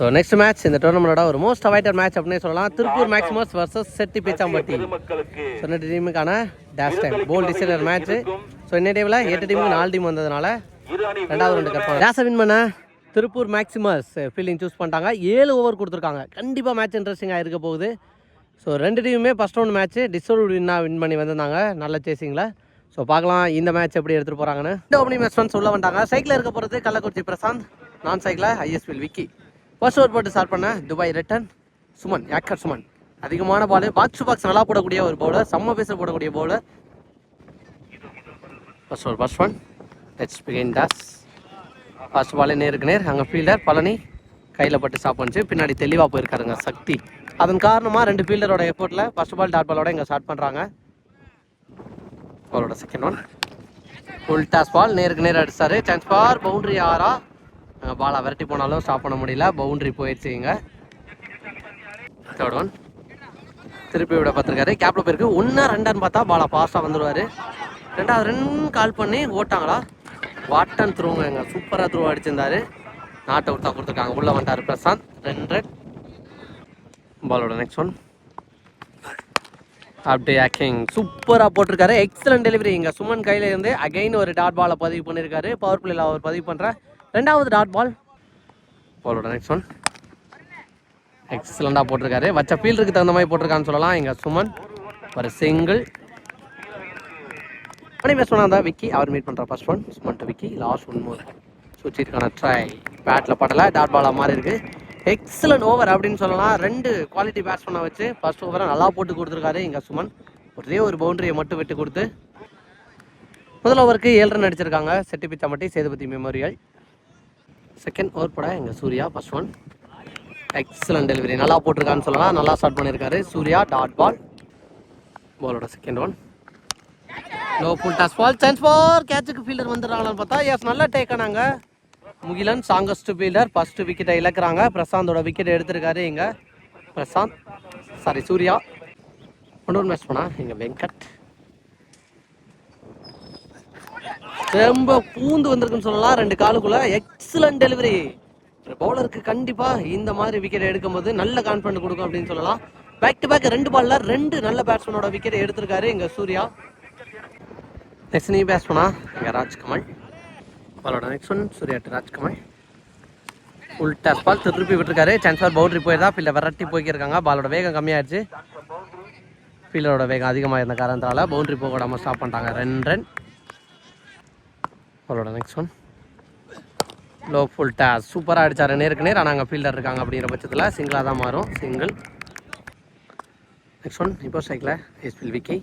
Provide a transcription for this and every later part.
So next match இந்த டோர்னமெண்டோட ஒரு most awaited match அப்படின்னு சொல்லலாம். திருப்பூர் மேக்ஸிமஸ் வர்சஸ் செட்டி பேச்சாம்பட்டி இந்த டீமுக்கான டேஷ் டைம் போல் டிசைனர் மேட்ச் ஸோ இந்த டீமில் எட்டு டீமுக்கு நாலு டீம் வந்ததுனால ரெண்டாவது ரெண்டு கட் டேஷை வின் பண்ண திருப்பூர் மேக்ஸிமஸ் ஃபீல்டிங் சூஸ் பண்ணிட்டாங்க. ஏழு ஓவர் கொடுத்துருக்காங்க. கண்டிப்பாக மேட்ச் இன்ட்ரெஸ்டிங்காக இருக்க போகுது. ஸோ ரெண்டு டீமுமே ஃபஸ்ட் ரவுண்ட் மேட்ச் டிசர்வ் வின்னாக வின் பண்ணி வந்திருந்தாங்க. நல்ல சேசிங்கில் ஸோ பார்க்கலாம் இந்த மேட்ச் எப்படி எடுத்துகிட்டு போகிறாங்கன்னு இந்த ஓப்பனிங் மேட்ச் சொல்ல வந்தாங்க சைக்கிள் இருக்க போகிறது கள்ளக்குறிச்சி பிரசாந்த். நான் சைக்கிளில் ஐஎஸ்பிஎல் விக்கி ஃபர்ஸ்ட் ஓவர் போட்டு ஸ்டார்ட் பண்ண Dubai return Suman yorker Suman. அதிகமான பால் பாக்ஸ் டு பாக்ஸ் நல்லா போடக்கூடிய ஒரு பவுலர் செம்ம பேச போடக்கூடிய bowler first over first one let's begin toss first பாலே நேருக்கு நேர். அங்கே ஃபீல்டர் பழனி கையில் பட்டு ஸ்டாப் பண்ணிச்சு. பின்னாடி தெளிவாக போயிருக்காருங்க சக்தி. அதன் காரணமாக ரெண்டு ஃபீல்டரோட எஃபோர்ட்டில் ஃபர்ஸ்ட் பால் டாட் பாலோட இங்கே ஸ்டார்ட் பண்ணுறாங்க பாலோட second one full toss ball நேருக்கு நேர் அடிச்சாரு. சான்ஸ் பார் பவுண்டரி ஆறா. பாலா விரட்டி போனாலும் ஸ்டாப் பண்ண முடியல. பவுண்டரி போயிடுச்சு இங்க தேர்ட் ஒன். திருப்பி விட பார்த்துருக்காரு. கேப்பில் போயிருக்கு. ஒன்றா ரெண்டான்னு பார்த்தா பாலா ஃபாஸ்ட்டாக வந்துடுவார் ரெண்டாவது ரெண்டு கால் பண்ணி ஓட்டாங்களா? வாட்டன் த்ரூங்க எங்க சூப்பராக த்ரூ அடிச்சிருந்தாரு. நாட் அவுட் தான் கொடுத்துருக்காங்க. உள்ளே வந்தார் பிரசாந்த். ரெண்டு ரெட் பாலோட நெக்ஸ்ட் ஒன் அப்படி ஆக்கிங் சூப்பராக போட்டிருக்காரு. எக்ஸலன்ட் டெலிவரி இங்கே சுமன் கையிலேருந்து அகைன் ஒரு டாட் பாலை பதிவு பண்ணியிருக்காரு பவர் பிளேயில் அவர் பதிவு பண்ணுற ரெண்டாவது டாட் பால் பாலோட நெக்ஸ்ட் ஒன் எக்ஸலண்டாக போட்டிருக்காரு. வச்ச ஃபீல்டுக்கு தகுந்த மாதிரி போட்டிருக்கான்னு சொல்லலாம். இங்கே சுமன் ஒரு சிங்கிள் மணி பேஸ் பண்ணால் விக்கி. அவர் மீட் பண்ணுற first one Suman to Vicky. Last one more சுச்சிருக்கான try பேட்டில் படலை. டாட் பாலாக மாதிரி இருக்குது எக்ஸலண்ட் ஓவர் அப்படின்னு சொல்லலாம். ரெண்டு குவாலிட்டி பேட்ஸ்மேனை வச்சு ஃபர்ஸ்ட் ஓவரை நல்லா போட்டு கொடுத்துருக்காரு இங்கே சுமன். ஒரே ஒரு பவுண்டரியை மட்டும் விட்டு கொடுத்து முதல் ஓவருக்கு ஏழு ரன் அடிச்சிருக்காங்க. Chetti Pichamatti Sethupathi memorial second over பட எங்கள் Surya first one excellent delivery நல்லா போட்டிருக்கான்னு சொல்லலாம். நல்லா ஸ்டார்ட் பண்ணியிருக்காரு சூர்யா டாட் பால் பாலோட second one low full toss ball chance for கேட்சுக்கு fielder வந்துடுறாங்களான்னு பார்த்தா எஸ் நல்லா டேக் ஆனாங்க. முகிலன் சாங்கஸ்ட் ஃபீல்டர் ஃபர்ஸ்ட் விக்கெட்டை இழக்கிறாங்க. பிரசாந்தோட விக்கெட் எடுத்திருக்காரு இங்கே. பிரசாந்த். சாரி சூர்யா. ஒன்று மேட்ச் பண்ணா இங்கே வெங்கட். ரொம்ப பூந்து வந்திருக்குன்னு சொல்லலாம். ரெண்டு காலுக்குள்ள எக்ஸலன்ட் டெலிவரி பவுலருக்கு கண்டிப்பா இந்த மாதிரி விக்கெட் எடுக்கும்போது நல்ல கான்ஃபிடன்ட் கொடுக்கும் அப்படின்னு சொல்லலாம். பேக் டு பேக் ரெண்டு பால்ல ரெண்டு நல்ல பேட்ஸ்மேனோட விக்கெட் எடுத்திருக்காரு இங்க சூர்யா. நெக்ஸ்ட் நீ பேட்ஸ்மேனா இங்க ராஜ்கமல். பாலோட next one Surya Rajkamal. Full toss ball திருப்பி விட்டுருக்காரு. சான்ஸ் ஃபார் பவுண்டரி போயிருந்தா ஃபீல்டர் விரட்டி போய்க்கிருக்காங்க. பாலோட வேகம் கம்மியாயிடுச்சு ஃபீல்டரோட வேகம் அதிகமாக இருந்த காரணத்தால் பவுண்டரி போக விடாமல் ஸ்டாப் பண்ணிட்டாங்க. ரெண்டு ரன் அவளோட next one low full toss சூப்பராக அடித்தார் நேருக்கு நேர் ஆனால் அங்கே ஃபீல்டர் இருக்காங்க அப்படிங்கிற பட்சத்தில் சிங்கிளாக தான் மாறும். சிங்கிள் நெக்ஸ்ட் ஒன் இப்போ சைக்கிள் எஸ்பில் விக்கி.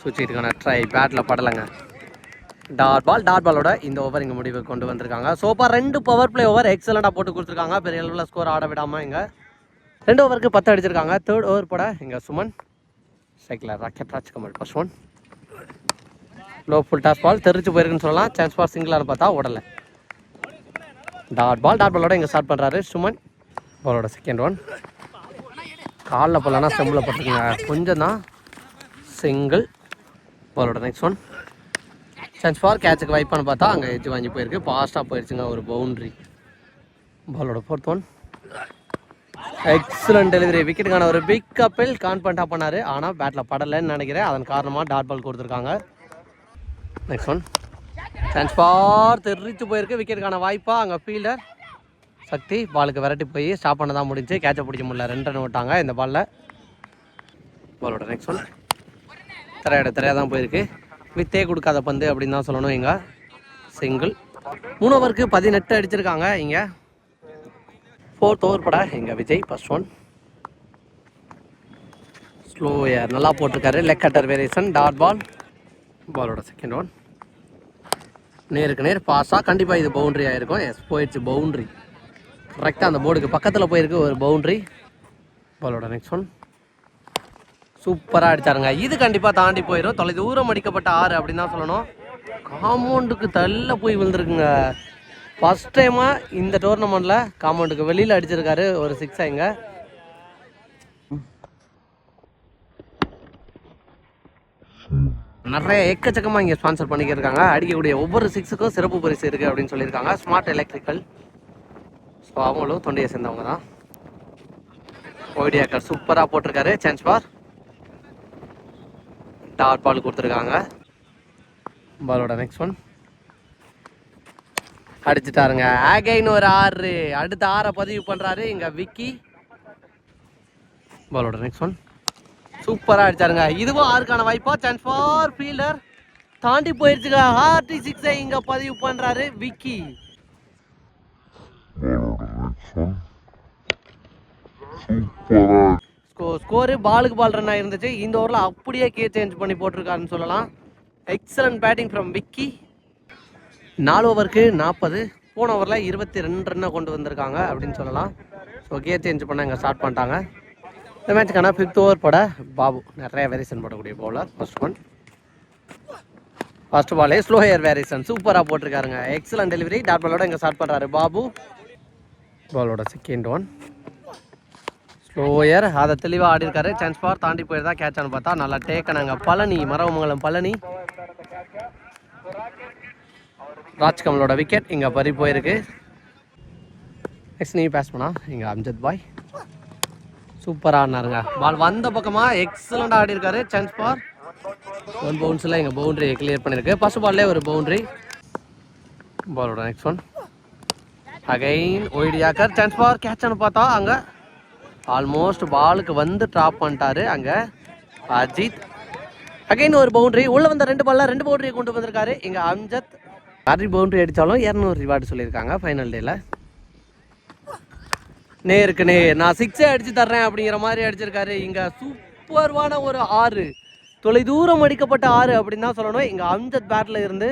சுவிட்சிட்டுக்கான ட்ரை பேட்டில் படலைங்க. டாட் பால் டாட் பாலோட இந்த ஓவர் இங்கே முடிவு கொண்டு வந்திருக்காங்க. சோப்பா ரெண்டு பவர் பிளே ஓவர் எக்ஸலண்ட்டாக போட்டு கொடுத்துருக்காங்க. பெரிய அளவில் ஸ்கோர் ஆட விடாமல் இங்கே. ரெண்டு ஓவருக்கு பத்து அடிச்சிருக்காங்க. தேர்ட் ஓவர் போட இங்கே சுமன். சைக்கிளில் rocket Rajkamal first one low full toss ball தெரிஞ்சு போயிருக்குன்னு சொல்லலாம். சான்ஸ் ஃபார் சிங்கிளாக பார்த்தா உடலை டாட் பால் டாட் பாலோட இங்கே ஸ்டார்ட் பண்ணுறாரு சுமன். பாலோட செகண்ட் ஒன் காலில் போலனா செம்பில் போட்டுருக்குங்க கொஞ்சம் தான் சிங்கிள் பாலோட நெக்ஸ்ட் ஒன் சான்ஸ் ஃபார் கேட்சுக்கு வைப்பான்னு பார்த்தா அங்கே எஜ்ஜு வாங்கி போயிருக்கு. ஃபாஸ்ட்டாக போயிடுச்சுங்க ஒரு பவுண்ட்ரி பாலோட ஃபோர்த் ஒன் எக்ஸலன்ட் டெலிவரி விக்கெட்டுக்கான ஒரு பிக் கப்பில் கான்ஃபிடண்ட்டாக பண்ணார். ஆனால் பேட்டில் படலைன்னு நினைக்கிறேன். அதன் காரணமாக டாட் பால் கொடுத்துருக்காங்க. நெக்ஸ்ட் ஒன் சான்ஸ் ஃபார் தெரிச்சு போயிருக்கு. விக்கெட்டுக்கான வாய்ப்பாக அங்கே ஃபீல்டர் சக்தி பாலுக்கு விரட்டி போய் ஸ்டாப் பண்ண தான் முடிஞ்சு. கேட்சை பிடிக்க முடியல. ரெண்டு ரன் விட்டாங்க இந்த பாலில் பாலோட நெக்ஸ்ட் ஒன் திரையாட திரையாக தான் போயிருக்கு. வித்தே கொடுக்காத பந்து அப்படின்னு தான் சொல்லணும் இங்கே. சிங்கிள் மூணு ஓவருக்கு பதினெட்டு அடிச்சிருக்காங்க இங்கே. ஃபோர்த் ஓவர் பட இங்கே Vijay first one slow air நல்லா போட்டிருக்காரு. Leg cutter variation dot ball பாலோட செகண்ட் ஒன் நேருக்கு நேர் பாஸாக கண்டிப்பாக இது பவுண்டரி ஆகிருக்கும் எஸ் போயிடுச்சு பவுண்ட்ரி கரெக்டாக அந்த போர்டுக்கு பக்கத்தில் போயிருக்கு ஒரு பவுண்ட்ரி பாலோட நெக்ஸ்ட் ஒன் சூப்பராக அடிச்சாருங்க. இது கண்டிப்பாக தாண்டி போயிடும் தொலை தூரம் அடிக்கப்பட்ட ஆறு அப்படின்னு தான் சொல்லணும். காம்பவுண்டுக்கு தள்ள போய் விழுந்துருக்குங்க. ஃபர்ஸ்ட் டைமாக இந்த டோர்னமெண்ட்டில் காம்பவுண்டுக்கு வெளியில் அடிச்சிருக்காரு ஒரு சிக்ஸ் இங்க நிறைய எக்கச்சக்கமாக இங்கே ஸ்பான்சர் பண்ணிக்கிருக்காங்க. அடிக்கக்கூடிய ஒவ்வொரு சிக்ஸுக்கும் சிறப்பு பரிசு இருக்குது அப்படின்னு சொல்லியிருக்காங்க. ஸ்மார்ட் எலக்ட்ரிக்கல் ஸோ அவங்களும் தொண்டையை சேர்ந்தவங்க தான். ஓடியாக்கர் சூப்பராக போட்டிருக்காரு. சான்ஸ் பார் டாட் பால் கொடுத்துருக்காங்க. பாலோட நெக்ஸ்ட் ஒன் அடிச்சுட்டாருங்க. ஆகைன்னு ஒரு ஆறு. அடுத்த ஆறை பதிவு பண்ணுறாரு இங்கே விக்கி பாலோட நெக்ஸ்ட் ஒன் சூப்பராக அடிச்சாருங்க. இதுவும் ஆறுக்கான வாய்ப்பா. சான்ஸ் ஃபார் ஃபீல்டர் தாண்டி போயிருச்சுங்க ஆர்டி சிக்ஸை இங்கே பதிவு பண்ணுறாரு விக்கி. ஸ்கோரு பாலுக்கு பால் ரன் இருந்துச்சு இந்த ஓவரில் அப்படியே கே சேஞ்ச் பண்ணி போட்டிருக்காருன்னு சொல்லலாம். Excellent batting from Vicky. நாலு ஓவருக்கு நாற்பது போன ஓவரில் இருபத்தி ரெண்டு ரன்னை கொண்டு வந்திருக்காங்க அப்படின்னு சொல்லலாம். ஸோ கே சேஞ்ச் பண்ண இங்கே ஸ்டார்ட் பண்ணிட்டாங்க. இந்த மேட்சுக்கான ஃபிஃப்த் ஓவர் போட பாபு நிறைய வேரியேஷன் போடக்கூடிய பவுலர் ஃபர்ஸ்ட் ஒன் ஃபர்ஸ்ட் பாலே ஸ்லோ ஹேர் வேரியேஷன் சூப்பராக போட்டிருக்காருங்க. எக்ஸலன்ட் டெலிவரி டாட் பாலோட இங்கே ஸ்டார்ட் பண்ணுறாரு பாபு. பாலோட செகண்ட் ஒன் ஸ்லோயர் அதை தெளிவாக ஆடிருக்காரு சான்ஸ் பார் தாண்டி போயிருந்தா கேட்சான்னு பார்த்தா நல்லா டேக்கனாங்க பழனி மரவமங்கலம் பழனி. ராஜ்கமலோட விக்கெட் இங்கே பறி போயிருக்கு. நெக்ஸ்ட் நீ பேஸ் பண்ணா. இங்கே அம்ஜத் பாய். சூப்பராக ஆடினாருங்க பால் வந்த பக்கமாக எக்ஸலண்டாக ஆடி இருக்காரு சான்ஸ் பார் ஒன் பவுன்ஸில் எங்கள் பவுண்ட்ரி கிளியர் பண்ணியிருக்கு ஃபர்ஸ்ட் பால்லே ஒரு பவுண்ட்ரி பாலோட நெக்ஸ்ட் ஒன் அகைன் ஒய்டியாக்கர் சான்ஸ் ஃபார் கேட்ச்னு பார்த்தா அங்கே ஆல்மோஸ்ட் பாலுக்கு வந்து ட்ராப் பண்ணிட்டாரு. அங்கே அஜித். அகைன் ஒரு பவுண்டரி உள்ளே வந்த ரெண்டு பாலில் ரெண்டு பவுண்டரியை கொண்டு வந்திருக்காரு. இங்கே அம்ஜத். ஆறு பவுண்டரி அடித்தாலும் இரநூறு ரிவார்டு சொல்லியிருக்காங்க ஃபைனல் டேயில் நேருக்கு நே. நான் சிக்ஸே அடிச்சு தர்றேன் அப்படிங்கிற மாதிரி அடிச்சிருக்காரு. இங்க சூப்பர்வான ஒரு ஆறு. தொலை தூரம் அடிக்கப்பட்ட ஆறு அப்படின்னு தான் சொல்லணும். இங்க அம்ஜத் பேட்ல இருந்து.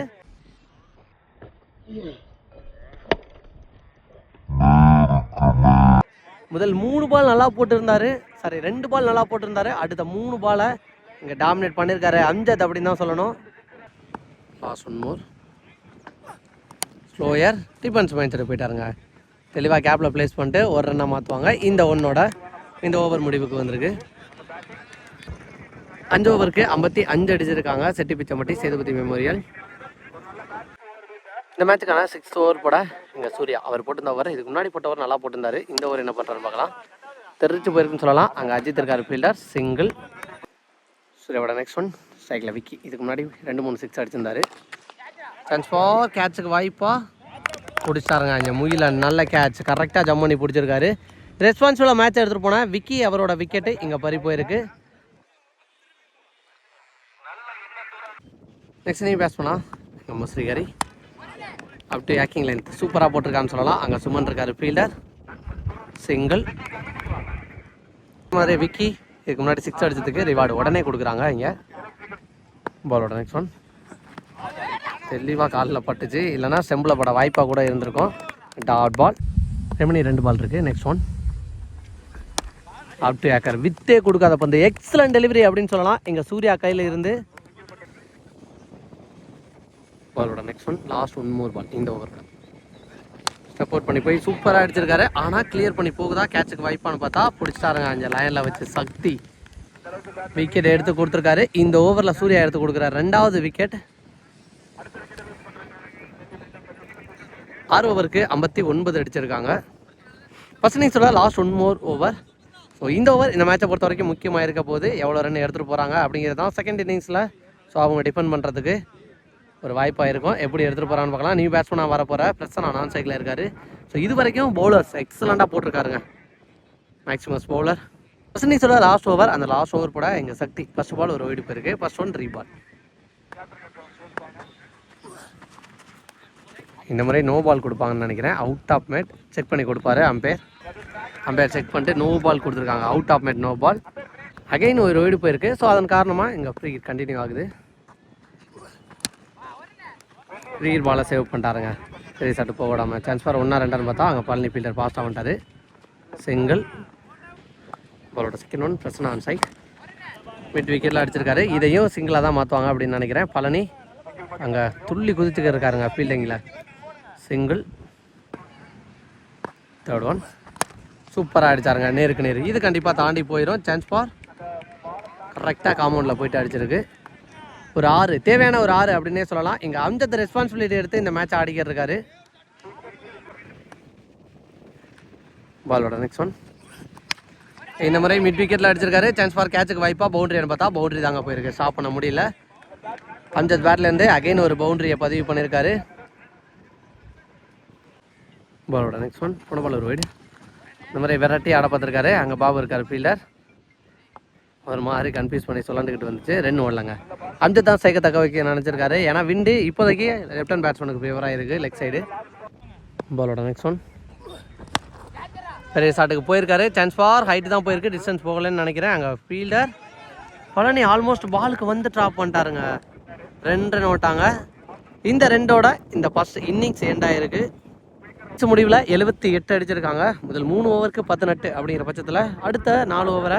முதல் மூணு பால் நல்லா போட்டிருந்தாரு. சாரி ரெண்டு பால் நல்லா போட்டிருந்தாரு. அடுத்த மூணு பாலை இங்க டாமினேட் பண்ணியிருக்காரு அம்ஜத் அப்படின்னு தான் சொல்லணும். Last one more slower defence mind போயிட்டாருங்க. தெளிவாக கேப்பில் ப்ளேஸ் பண்ணிட்டு ஒரு ரன்னாக மாற்றுவாங்க இந்த ஒன்னோட இந்த ஓவர் முடிவுக்கு வந்திருக்கு. அஞ்சு ஓவருக்கு ஐம்பத்தி அஞ்சு அடிச்சிருக்காங்க. செட்டி பிச்சம்பட்டி சேதுபதி மெமோரியல் இந்த மேட்சுக்கான சிக்ஸ்த் ஓவர் போட இங்கே சூர்யா அவர் போட்டிருந்த ஓவர் இதுக்கு முன்னாடி போட்ட ஓவர் நல்லா போட்டிருந்தாரு. இந்த ஓவர் என்ன பண்ணுறாரு பார்க்கலாம். தெரிச்சு போயிருக்குன்னு சொல்லலாம். அங்கே அஜித் இருக்கார் ஃபீல்டர் சிங்கிள் சூர்யாவோட நெக்ஸ்ட் ஒன் ஸ்ட்ரைக்கில் விக்கி. இதுக்கு முன்னாடி ரெண்டு மூணு சிக்ஸ் அடிச்சிருந்தாரு. சான்ஸ் ஃபார் கேட்சுக்கு வாய்ப்பா. பிடிச்சாருங்க. இங்கே முயில நல்ல கேட்ச் கரெக்டாக ஜம் பண்ணி பிடிச்சிருக்காரு. ரெஸ்பான்சிபிளாக மேட்ச் எடுத்துகிட்டு போனால் விக்கி அவரோட விக்கெட்டு இங்கே பறி போயிருக்கு. நெக்ஸ்ட் நீ பேஸ் நம்ம ஸ்ரீஹரி அப் டு ஏக்கிங் லென்த் சூப்பராக போட்டிருக்கான்னு சொல்லலாம். அங்கே சுமன் இருக்கார் ஃபீல்டர் சிங்கிள் மாதிரி விக்கி இதுக்கு முன்னாடி சிக்ஸ் அடிச்சதுக்கு ரிவார்டு உடனே கொடுக்குறாங்க இங்கே. பாலோட நெக்ஸ்ட் ஒன் தெளிவாக காலில் பட்டுச்சு. இல்லைனா செம்பில் பட வாய்ப்பாக கூட இருந்திருக்கும். டாட் பால் ரெமினி ரெண்டு பால் இருக்குது நெக்ஸ்ட் ஒன் அப் டு ஏக்கர் வித்தே கொடுக்காத பந்து. எக்ஸலன்ட் டெலிவரி அப்படின்னு சொல்லலாம். எங்கள் சூர்யா கையில் இருந்து. பாலோட next one last one more ball இந்த ஓவர் சப்போர்ட் பண்ணி போய் சூப்பராக அடிச்சிருக்காரு. ஆனால் கிளியர் பண்ணி போகுதா? கேட்சுக்கு வைப்பான்னு பார்த்தா பிடிச்சிட்டாருங்க. அஞ்சு லைனில் வச்சு சக்தி. விக்கெட் எடுத்து கொடுத்துருக்காரு. இந்த ஓவரில் சூர்யா எடுத்து கொடுக்குறாரு. ரெண்டாவது விக்கெட் ஆறு ஓவருக்கு ஐம்பத்தி ஒன்பது அடிச்சிருக்காங்க. First இன்னிங்ஸோட last one more over so இந்த ஓவர் இந்த மேட்சை பொறுத்த வரைக்கும் முக்கியமாக இருக்க போது எவ்வளோ ரன் எடுத்துகிட்டு போகிறாங்க அப்படிங்கிறது தான் செகண்ட் இன்னிங்ஸில் ஸோ அவங்க டிஃபெண்ட் பண்ணுறதுக்கு ஒரு வாய்ப்பாக இருக்கும். எப்படி எடுத்துகிட்டு போகிறான்னு பார்க்கலாம். நியூ பேட்ஸ்மேனாக வர போகிற பிரச்சனை நான் சைக்கில் இருக்காரு. ஸோ இது வரைக்கும் பவுலர்ஸ் எக்ஸலண்ட்டாக போட்டிருக்காருங்க. மேக்ஸிமஸ் பவுலர் ஃபர்ஸ்ட் இன்னிங்ஸோட லாஸ்ட் ஓவர் அந்த லாஸ்ட் ஓவர் கூட எங்கள் சக்தி. ஃபர்ஸ்ட் பால் ஒரு ஒயிட் போயிருக்கு. ஃபர்ஸ்ட் ஒன் ரீபால் இந்த முறை நோ பால் கொடுப்பாங்கன்னு நினைக்கிறேன். அவுட் ஆஃப் மேட் செக் பண்ணி கொடுப்பாரு அம்பேர் அம்பேர் செக் பண்ணிட்டு நோ பால் கொடுத்துருக்காங்க. Out of mat no ball again ஒரு ஒய்டு போயிருக்கு. ஸோ அதன் காரணமாக இங்கே ஃப்ரீ கண்டினியூ ஆகுது. ஃப்ரீ பாலை சேவ் பண்ணிட்டாருங்க. சரி சட்டு போக விடாமல் சான்ஸ் ஃபார் ஒன்றா ரெண்டான்னு பார்த்தா அங்கே பழனி ஃபீல்டர் ஃபாஸ்ட்டாக வந்துட்டாரு. சிங்கிள் பாலோட செகண்ட் ஒன் பிரச்சனை ஆன் சைட் மிட் விக்கெட்டில் அடிச்சிருக்காரு. இதையும் சிங்கிளாக தான் மாற்றுவாங்க அப்படின்னு நினைக்கிறேன். பழனி அங்கே துள்ளி குதிச்சுக்க இருக்காருங்க ஃபீல்டிங்கில் சிங்கிள் தேர்ட் ஒன் சூப்பராக அடிச்சாருங்க நேருக்கு நேரு. இது கண்டிப்பாக தாண்டி போயிடும் சான்ஸ் ஃபார் கரெக்டாக காம்பவுண்டில் போயிட்டு அடிச்சிருக்கு. ஒரு ஆறு. தேவையான ஒரு ஆறு அப்படின்னே சொல்லலாம். இங்கே அம்ஜத் ரெஸ்பான்சிபிலிட்டி எடுத்து இந்த மேட்ச் ஆடிக்கிட்டு இருக்காரு பாலோட நெக்ஸ்ட் ஒன் இந்த முறை மிட் விக்கெட்டில் அடிச்சிருக்காரு. சான்ஸ் ஃபார் கேட்சுக்கு வாய்ப்பாக பவுண்டரின்னு பார்த்தா பவுண்டரி தாங்க போயிருக்கு. ஸ்டாப் பண்ண முடியல. அம்ஜத் பேட்லேருந்து அகைன் ஒரு பவுண்டரியை பதிவு பண்ணியிருக்காரு பாலோட நெக்ஸ்ட் ஒன் போன ஒரு வீடு. இந்த மாதிரி வெரைட்டி ஆட பார்த்துருக்காரு. அங்கே பாபு இருக்கார் ஃபீல்டர் ஒரு மாதிரி கன்ஃபியூஸ் பண்ணி சொல்லாண்டுக்கிட்டு வந்துச்சு. ரெண்டு ஓடலங்க. அம்ஜத் தான் சேர்க்க தக்க வைக்க நினச்சிருக்காரு. ஏன்னா விண்டு இப்போதைக்கு லெஃப்ட் ஹேண்ட் பேட்ஸ்மேனுக்கு ஃபேவராக இருக்குது லெக் சைடு பாலோட நெக்ஸ்ட் ஒன் பெரிய ஷாட்டுக்கு போயிருக்காரு. சான்ஸ் ஃபார் ஹைட்டு தான் போயிருக்கு. டிஸ்டன்ஸ் போகலன்னு நினைக்கிறேன். அங்கே ஃபீல்டர் பழனி ஆல்மோஸ்ட் பாலுக்கு வந்து ட்ராப் பண்ணிட்டாருங்க. ரெண்டு ரன் ஓட்டாங்க. இந்த ரெண்டோட இந்த ஃபஸ்ட் இன்னிங்ஸ் எண்ட் ஆகிருக்கு மேட்ச் முடிவில் எழுபத்தி எட்டு அடிச்சிருக்காங்க. முதல் மூணு ஓவருக்கு பத்து நட்டு அப்படிங்கிற பட்சத்தில் அடுத்த நாலு ஓவரை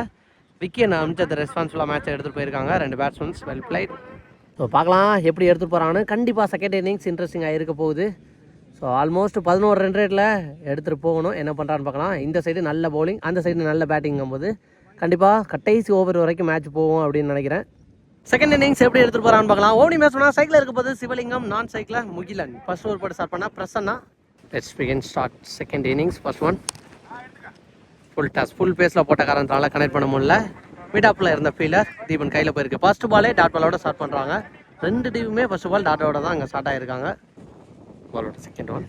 விக்கி நான் அமிச்சது ரெஸ்பான்சிபிளாக மேட்சை எடுத்துகிட்டு போயிருக்காங்க. ரெண்டு பேட்ஸ்மேன்ஸ் வெல் பிளைட் ஸோ பார்க்கலாம் எப்படி எடுத்துகிட்டு போகிறான்னு கண்டிப்பாக செகண்ட் இன்னிங்ஸ் இன்ட்ரெஸ்டிங்காக இருக்க போகுது. ஸோ ஆல்மோஸ்ட் பதினோரு ரன் ரேட்டில் எடுத்துகிட்டு போகணும். என்ன பண்ணுறான்னு பார்க்கலாம். இந்த சைடு நல்ல பவுலிங் அந்த சைடு நல்ல பேட்டிங்கும் போது கண்டிப்பாக கடைசி ஓவர் வரைக்கும் மேட்ச் போகும் அப்படின்னு நினைக்கிறேன். செகண்ட் இன்னிங்ஸ் எப்படி எடுத்துகிட்டு போகிறான்னு பார்க்கலாம். ஓடி மேட்ச் சைக்கிள் இருக்க போது சிவலிங்கம் நான் சைக்கிளில் முகிலன். ஃபர்ஸ்ட் ஓவர் போட்டு ஸ்டார்ட் பண்ணால் Prasanna let's begin start second innings first one full toss full பேஸில் போட்ட காரணத்தால கனெக்ட் பண்ண முடியல. மிடாப்பில் இருந்த ஃபீலர் தீபன் கையில் போயிருக்கு. ஃபர்ஸ்ட் பாலே டாட் பாலோட ஸ்டார்ட் பண்ணுறாங்க ரெண்டு டீமுமே ஃபர்ஸ்ட் பால் டாட்டோட தான் அங்கே ஸ்டார்ட் ஆகிருக்காங்க பாலோட செகண்ட் ஒன்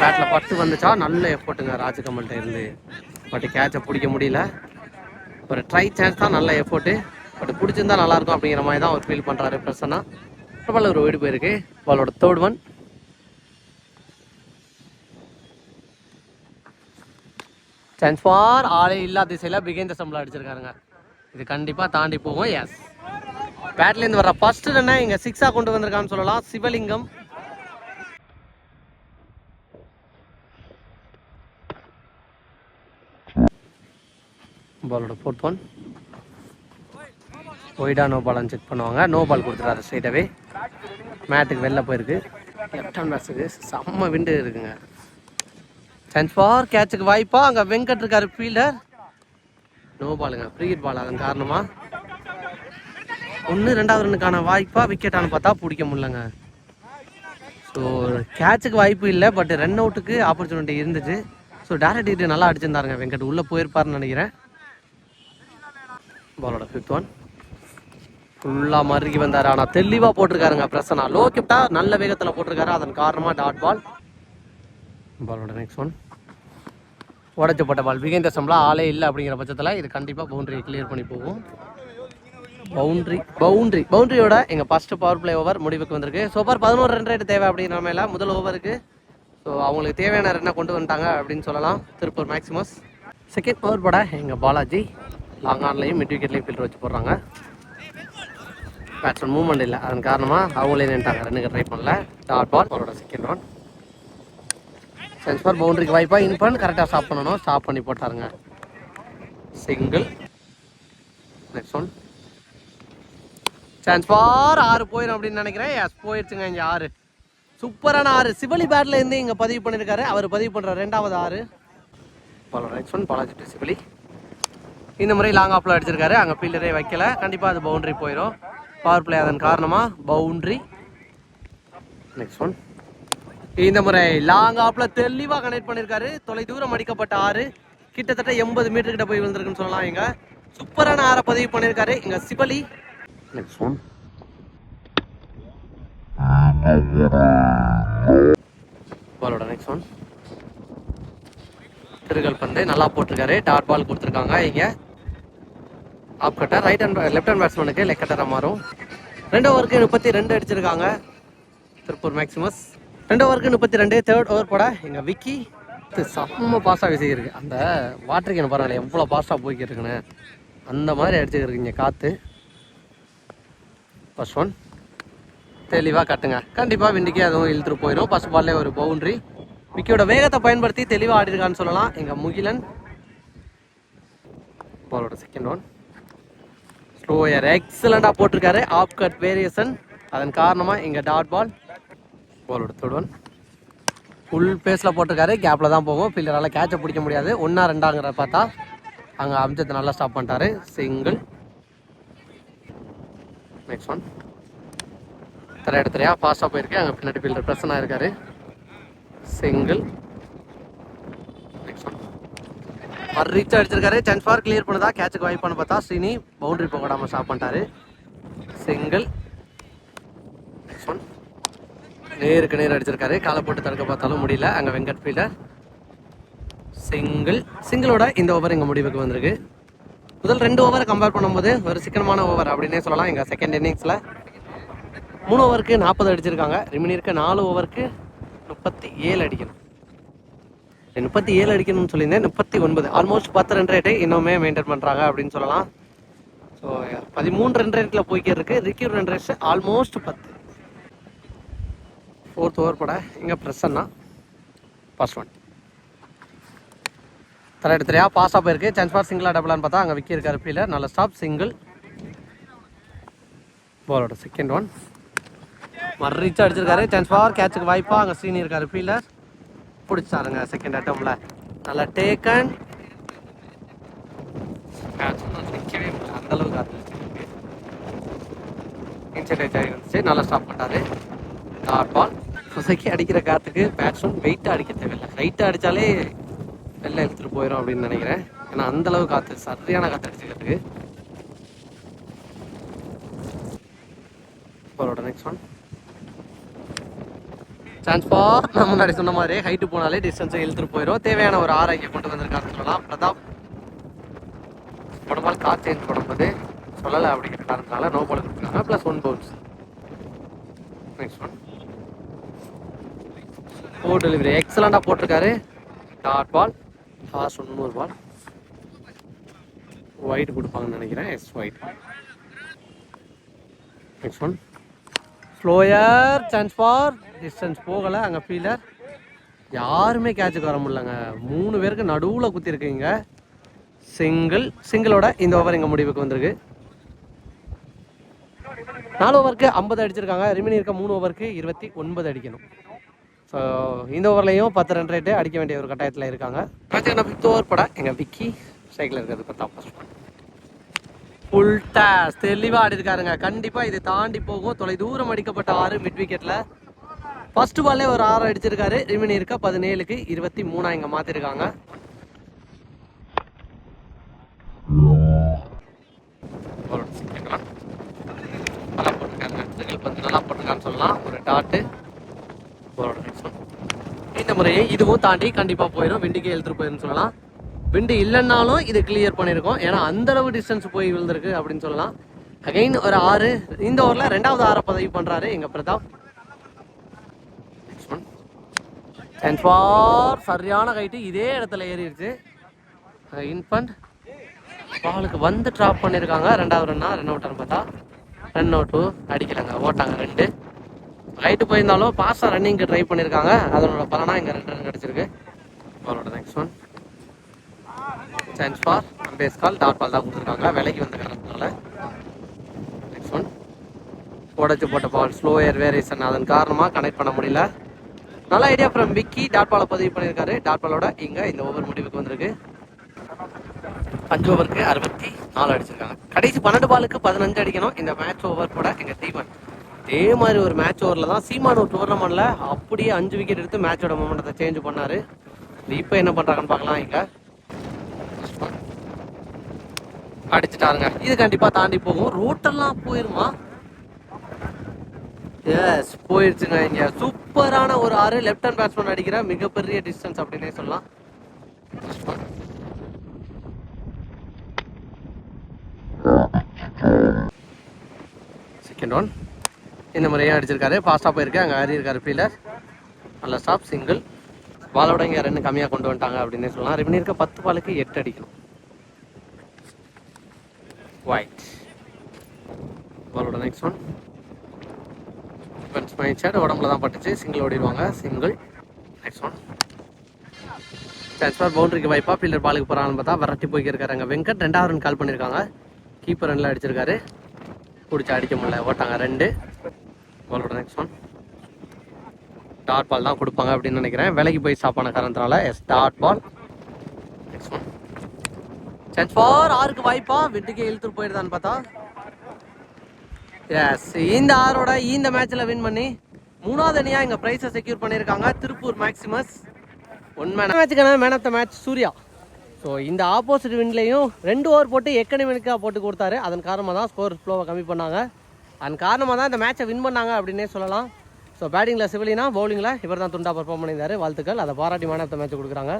பேட்டில் பத்து வந்துச்சா? நல்ல எஃபோர்ட்டுங்க ராஜகமல்கிட்ட இருந்து. பட் கேட்சை பிடிக்க முடியல. ஒரு ட்ரை சான்ஸ் தான் நல்ல எஃபோர்ட்டு பட் பிடிச்சிருந்தா நல்லாயிருக்கும் அப்படிங்கிற மாதிரி தான் அவர் ஃபீல் பண்ணுறாரு பிரசன்னா. பால் ஒரு வீடு போயிருக்கு. பாலோட தேர்ட் ஒன் சான்ஸ் ஃபார் ஆளே இல்லாத திசையில் பிகேந்திர சம்பளம் அடிச்சிருக்காருங்க. இது கண்டிப்பாக தாண்டி போகும் எஸ் பேட்லேருந்து வர ஃபர்ஸ்ட் ரன்னை இங்கே சிக்ஸாக கொண்டு வந்திருக்கான்னு சொல்லலாம். சிவலிங்கம். பாலோட ஃபோர்த் ஒன் ஒய்டா நோ பால்னு செக் பண்ணுவாங்க. நோ பால் கொடுத்துட்டாரு ஸ்ட்ரைட்டாகவே மேட்டுக்கு வெளில போயிருக்கு. லெஃப்ட் ஹேண்ட் செம்ம விண்டு இருக்குங்க. சான்ஸ் ஃபார் கேட்சுக்கு வாய்ப்பா. அங்கே வெங்கட் இருக்காரு ஃபீல்டர் நோ பாலுங்க ஃப்ரீட் பால் அதன் காரணமா? ஒன்று ரெண்டாவது ரன்னுக்கான வாய்ப்பாக விக்கெட்டானு பார்த்தா பிடிக்க முடியலங்க. ஸோ கேட்சுக்கு வாய்ப்பு இல்லை பட் ரன் அவுட்டுக்கு ஆப்பர்ச்சுனிட்டி இருந்துச்சு. ஸோ டேரக்ட் இது நல்லா அடிச்சிருந்தாருங்க வெங்கட். உள்ளே போயிருப்பாருன்னு நினைக்கிறேன். பாலோட ஃபிஃப்த் ஒன் ஃபுல்லாக மறுகி வந்தார். ஆனால் தெளிவாக போட்டிருக்காருங்க பிரசனா லோ கிப்டா நல்ல வேகத்தில் போட்டிருக்காரு. அதன் காரணமாக டாட் பால் பாலோட நெக்ஸ்ட் ஒன் உடச்சப்பட்ட பால் பிகேந்த சம்பளம் ஆளே இல்லை அப்படிங்கிற பட்சத்தில் இது கண்டிப்பாக பவுண்டரி கிளியர் பண்ணி போகும். பவுண்டரி பவுண்டரி பவுண்டரியோட எங்கள் ஃபஸ்ட்டு பவர் பிளே ஓவர் முடிவுக்கு வந்திருக்கு. ஸோ பதினோரு ரன் ரேட் தேவை அப்படிங்கிற மேல முதல் ஓவருக்கு ஸோ அவங்களுக்கு தேவையான ரன்னை கொண்டு வந்துட்டாங்க அப்படின்னு சொல்லலாம். திருப்பூர் மேக்ஸிமஸ் செகண்ட் பவர் பட எங்கள் பாலாஜி லாங் ஆன்லையும் மிட் விக்கெட்லையும் ஃபீல்டர் வச்சு போடுறாங்க. பேட்ஸ்மேன் மூவ்மெண்ட் இல்லை. அதன் காரணமாக அவங்களே நின்ட்டாங்க ரன்னுக்கு ட்ரை பண்ணல. டாட் பால் அவரோட செகண்ட் ஒன் சென்ஸ் ஃபார் பவுண்டரிக்கு வாய்ப்பாக இன் பண்ணு கரெக்டாக ஸ்டாப் பண்ணணும். ஸ்டாப் பண்ணி போட்டாருங்க. Single next one chance for ஆறு போயிடும் அப்படின்னு நினைக்கிறேன். எஸ் போயிடுச்சுங்க இங்கே ஆறு. சூப்பரான ஆறு. சிவலி பேட்டில் இருந்து இங்கே பதிவு பண்ணியிருக்காரு அவர் பதிவு பண்ணுற ரெண்டாவது ஆறு. பாலோ நெக்ஸ்ட் ஒன் பாலாஜி சிவலி இந்த முறை லாங் ஆஃப்ல அடிச்சிருக்காரு. அங்கே ஃபீல்டரே வைக்கல. கண்டிப்பாக அது பவுண்ட்ரி போயிடும் பவர் பிளே அதன் காரணமாக பவுண்ட்ரி நெக்ஸ்ட் ஒன் இந்த முறை லாங் ஆப்ல தெளிவாக கனெக்ட் பண்ணியிருக்காரு தொலை தூரம் அடிக்கப்பட்ட ஆறு. கிட்டத்தட்ட எண்பது மீட்டர் கிட்ட போய் விழுந்திருக்குன்னு சொல்லலாம் இங்க. சூப்பரான ஆறை பதிவு பண்ணியிருக்காரு இங்க ஒன் பாலோட நெக்ஸ்ட் ஒன் திருகல் பந்து நல்லா போட்டிருக்காரு. டாட் பால் கொடுத்துருக்காங்க இங்க. Off cutter right hand left hand பேட்ஸ்மேனுக்கு leg கட்டராக மாறும். ரெண்டு ஓவருக்கு முப்பத்தி ரெண்டு அடிச்சிருக்காங்க. திருப்பூர் மேக்ஸிமஸ் ரெண்டு ஓவருக்கு முப்பத்தி ரெண்டு தேர்ட் ஓவர் போட. எங்கள் விக்கி செம்ம பாஸ்டாக வீசிக்கிருக்கு. அந்த வாட்டர் கேன் பாருங்களேன் எவ்வளோ பாஸ்டாக போய்க்கிருக்குன்னு அந்த மாதிரி அடிச்சுக்கிருக்கீங்க காற்று ஃபர்ஸ்ட் ஒன் தெளிவாக கட்டுங்க. கண்டிப்பாக விண்டிக்கே அதுவும் இழுத்துட்டு போயிடும் ஃபஸ்ட் பால்லே ஒரு பவுண்ட்ரி விக்கியோட வேகத்தை பயன்படுத்தி தெளிவாக ஆடிருக்கான்னு சொல்லலாம். எங்கள் முகிலன். பாலோட செகண்ட் ஒன் ஸ்லோயர் எக்ஸலண்டாக போட்டிருக்காரு. ஆப் கட் வேரியேஷன் அதன் காரணமாக இங்கே dot ball ball third full பேஸில் போட்டிருக்காரு. கேப்பில் தான் போகும். ஃபீல்டரால் கேட்சை பிடிக்க முடியாது. ஒன்றா ரெண்டாங்கிற பார்த்தா அங்கே அம்ஜத்தை நல்லா ஸ்டாப் பண்ணிட்டாரு. சிங்கிள் நெக்ஸ்ட் ஒன் தர இடத்துலையா ஃபாஸ்ட்டாக போயிருக்கு. அங்கே பின்னாடி ஃபீல்டர் பிரசனாக இருக்காரு. சிங்கிள் நெக்ஸ்ட் ஒன் ஒரு ரீச் அடிச்சிருக்காரு. சான்ஸ் ஃபார் கிளியர் பண்ணதா? கேட்சுக்கு வாய்ப்பானு பார்த்தா ஸ்ரீனி பவுண்டரி போகாம ஸ்டாப் பண்ணிட்டாரு. சிங்கிள் நேருக்கு நேர் அடிச்சிருக்காரு. காலை போட்டு தடுக்க பார்த்தாலும் முடியல. அங்கே வெங்கட் ஃபீல்டர் சிங்கிள் சிங்கிளோட இந்த ஓவர் எங்கள் முடிவுக்கு வந்திருக்கு. முதல் ரெண்டு ஓவரை கம்பேர் பண்ணும்போது ஒரு சிக்கனமான ஓவர் அப்படின்னே சொல்லலாம். எங்கள் செகண்ட் இன்னிங்ஸில் மூணு ஓவருக்கு நாற்பது அடிச்சிருக்காங்க. ரிமினிருக்கு நாலு ஓவருக்கு முப்பத்தி ஏழு அடிக்கணும். முப்பத்தி ஏழு அடிக்கணும்னு சொல்லியிருந்தேன். முப்பத்தி ஒன்பது. ஆல்மோஸ்ட் பத்து ரன் ரேட்டை இன்னுமே மெயின்டைன் பண்ணுறாங்க அப்படின்னு சொல்லலாம். ஸோ பதிமூணு ரன் ரேட்டில் போய்க்கிட்டு இருக்கு. ரிக்யூர் ரன் ரேட்ஸ் ஆல்மோஸ்ட் பத்து. ஃபோர்த் ஓவர் பட. இங்கே பிரசன்னா ஃபர்ஸ்ட் ஒன் தர எடுத்துறியா பாஸாக போயிருக்கு. சான்ஸ் ஃபார் சிங்கிளா டபுளான்னு பார்த்தா அங்கே விக்கி இருக்கார் ஃபீலர் நல்ல ஸ்டாப் சிங்கிள் பாலோட செகண்ட் ஒன் மர்ரிச்சு அடிச்சிருக்காரு. சான்ஸ் ஃபார் கேட்சுக்கு வாய்ப்பாக அங்கே ஸ்ரீனி இருக்கார் ஃபீலர் பிடிச்சாருங்க செகண்ட் அட்டம்ல நல்லா டேக்கன் அந்தளவுக்கு முடியல. அந்த அளவுக்கு இன்சைட் இருந்துச்சு நல்லா ஸ்டாப் பண்ணாரு டாட் பால் சொசைக்கு அடிக்கிற காற்றுக்கு பேட்ஸ்மேன் வெயிட்டாக அடிக்க தேவையில்லை. ஹைட்டாக அடித்தாலே வெளில எடுத்துகிட்டு போயிடும் அப்படின்னு நினைக்கிறேன். ஏன்னா அந்தளவு காற்று சரியான காற்று அடிச்சுக்கிறதுக்கு. பாலோட நெக்ஸ்ட் ஒன் சான்ஸ் ஃபார் நான் முன்னாடி சொன்ன மாதிரி ஹைட்டு போனாலே டிஸ்டன்ஸை இழுத்துட்டு போயிடும் தேவையான ஒரு ஆரோக்கியம் கொண்டு வந்திருக்காருன்னு சொல்லலாம். பிரதாப். உடம்பால் கார் சேஞ்ச் பண்ணும்போது சொல்லலை அப்படிங்கிற காரணத்தினால நோ பால் கொடுத்துருக்காங்க. Plus one bounce next one four delivery எக்ஸலண்டாக போட்டிருக்காரு. Dot ball last one ball wide கொடுப்பாங்கன்னு நினைக்கிறேன். Yes wide next one slower chance for distance போகலை அங்கே ஃபீலர் யாருமே கேட்சுக்கு வர முடியலங்க. மூணு பேருக்கு நடுவில் குத்திருக்கீங்க. சிங்கிள் சிங்கிளோட இந்த ஓவர் எங்கள் முடிவுக்கு வந்திருக்கு. நாலு ஓவருக்கு ஐம்பது அடிச்சிருக்காங்க. ரிமினி இருக்க மூணு ஓவருக்கு இருபத்தி ஒன்பது அடிக்கணும். ஸோ இந்த ஓவர்லையும் பத்து ரன் ரேட்டு அடிக்க வேண்டிய ஒரு கட்டாயத்தில் இருக்காங்க. பார்த்தீங்கன்னா ஃபிஃப்த் ஓவர் பட எங்கள் விக்கி சைக்கிள் இருக்கிறது பத்தாம் ஃபர்ஸ்ட் ஃபுல் டேஸ் தெளிவாக ஆடி இருக்காருங்க கண்டிப்பாக இதை தாண்டி போகும். தொலை தூரம் அடிக்கப்பட்ட ஆறு மிட் விக்கெட்டில் ஃபர்ஸ்ட் பால்லே ஒரு ஆறு அடிச்சிருக்காரு. ரிமினி இருக்க பதினேழுக்கு இருபத்தி மூணா இங்கே மாற்றிருக்காங்க நல்லா போட்டிருக்காரு நல்லா போட்டிருக்கான்னு சொல்லலாம். ஒரு டாட்டு இந்த முறையை இதுவும் தாண்டி கண்டிப்பாக போயிடும் விண்டிக்கே எழுத்துட்டு போயிருன்னு சொல்லலாம். விண்டு இல்லைன்னாலும் இது கிளியர் பண்ணியிருக்கோம். ஏன்னா அந்தளவு டிஸ்டன்ஸ் போய் விழுந்திருக்கு அப்படின்னு சொல்லலாம். அகைன் ஒரு ஆறு இந்த ஓவரில் ரெண்டாவது ஆறை பதவி பண்ணுறாரு எங்கள் பிரதாப். அண்ட் ஃபார் சரியான ஹைட்டு இதே இடத்துல ஏறிடுச்சு. இன்ஃபண்ட் பாலுக்கு வந்து ட்ராப் பண்ணியிருக்காங்க. ரெண்டாவது ரன்னா ரன் அவுட்னு பார்த்தா. ரன் அவுட்டு அடிக்கலைங்க ஓட்டாங்க ரெண்டு. ஹைட்டு போயிருந்தாலும் பாஸாக ரன்னிங்க்கு ட்ரை பண்ணியிருக்காங்க அதனோட பலனா இங்கே ரெண்டு ரன் கிடச்சிருக்கு. பாலோட நெக்ஸ்ட் ஒன் சான்ஸ் ஃபார் பேஸ் கால் டாட் பால் தான் கொடுத்துருக்காங்க. விலைக்கு வந்த காரணத்தினால. நெக்ஸ்ட் ஒன் உடச்சி போட்ட பால் ஸ்லோ ஏர் வேரியேஷன் அதன் காரணமாக கனெக்ட் பண்ண முடியல. நல்ல ஐடியா ஃப்ரம் விக்கி டாட் பாலை பதிவு பண்ணியிருக்காரு. டாட் பாலோட இங்கே இந்த ஓவர் முடிவுக்கு வந்திருக்கு. அஞ்சு ஓவருக்கு அறுபத்தி நாலு அடிச்சிருக்காங்க. கடைசி பன்னெண்டு பாலுக்கு பதினஞ்சு அடிக்கணும். இந்த மேட்ச் ஓவர் கூட எங்கள் தீபன் இதே மாதிரி ஒரு மேட்ச் ஓவரில் தான் சீமான் ஒரு டூர்னமெண்ட்ல அப்படியே அஞ்சு விக்கெட் எடுத்து மேட்சோட மொமெண்டத்தை சேஞ்ச் பண்ணார். இப்போ என்ன பண்ணுறாங்கன்னு பார்க்கலாம் இங்கே அடிச்சுட்டாருங்க. இது கண்டிப்பாக தாண்டி போகும். ரோட்டெல்லாம் போயிருமா? எஸ் போயிருச்சுங்க இங்கே. சூப்பரான ஒரு ஆறு லெஃப்ட் ஹேண்ட் பேட்ஸ்மேன் அடிக்கிற மிகப்பெரிய டிஸ்டன்ஸ் அப்படின்னே சொல்லலாம். செகண்ட் ஒன் இந்த முறையும் அடிச்சிருக்காரு. ஃபாஸ்ட்டாக போயிருக்கு. அங்கே ஆறி இருக்காரு ஃபீலர் நல்ல ஸ்டாப் சிங்கிள் பாலோட இங்கே ரெண்டு கம்மியாக கொண்டு வந்துட்டாங்க அப்படின்னு சொல்லலாம். ரிமினி இருக்க பத்து பாலுக்கு எட்டு அடிக்கணும். ஒயிட் பாலோட நெக்ஸ்ட் ஒன் டிஃபென்ஸ் மைண்ட் உடம்புல தான் பட்டுச்சு. சிங்கிள் ஓடிடுவாங்க. சிங்கிள் நெக்ஸ்ட் ஒன் சான்ஸ் பவுண்டரிக்கு வாய்ப்பா ஃபீல்டர் பாலுக்கு போகிறான்னு பார்த்தா விரட்டி போய்க்கிருக்காரு அங்கே வெங்கட். ரெண்டாவது ரன் கால் பண்ணியிருக்காங்க கீப்பர் ரன்ல அடிச்சிருக்காரு. பிடிச்சி அடிக்க முடியல. ஓட்டாங்க. ரெண்டு. பாலோட நெக்ஸ்ட் ஒன் டாட் பால் தான் கொடுப்பாங்க அப்படின்னு நினைக்கிறேன். விலைக்கு போய் சாப்பான காரணத்தினால yes dot ball next one chance for ஆறுக்கு வாய்ப்பா. விட்டுக்கே இழுத்துட்டு போயிடுதான்னு பார்த்தா. எஸ் இந்த ஆரோட இந்த மேட்ச்ல வின் பண்ணி மூணாவது அணியா இங்க ப்ரைஸை செக்யூர் பண்ணியிருக்காங்க. Tiruppur Maximus one man மேட்ச்சுக்கான man of the match Surya. So இந்த ஆப்போசிட் வின்லேயும் ரெண்டு ஓவர் போட்டு எக்கனமிக்காக போட்டு கொடுத்தாரு. அதன் காரணமாக தான் ஸ்கோர் ஃப்ளோவை கம்மி பண்ணாங்க. அதன் காரணமாக தான் இந்த மேட்சை வின் பண்ணாங்க அப்படின்னே சொல்லலாம். ஸோ பேட்டிங்கில் சிவிலினா பவுலிங்கில் இவர் தான் துண்டா பர்ஃபார்ம் பண்ணியிருந்தார். வாழ்த்துக்கள். அதை பாராட்டி மேன் ஆஃப் த மேட்ச் கொடுக்குறாங்க.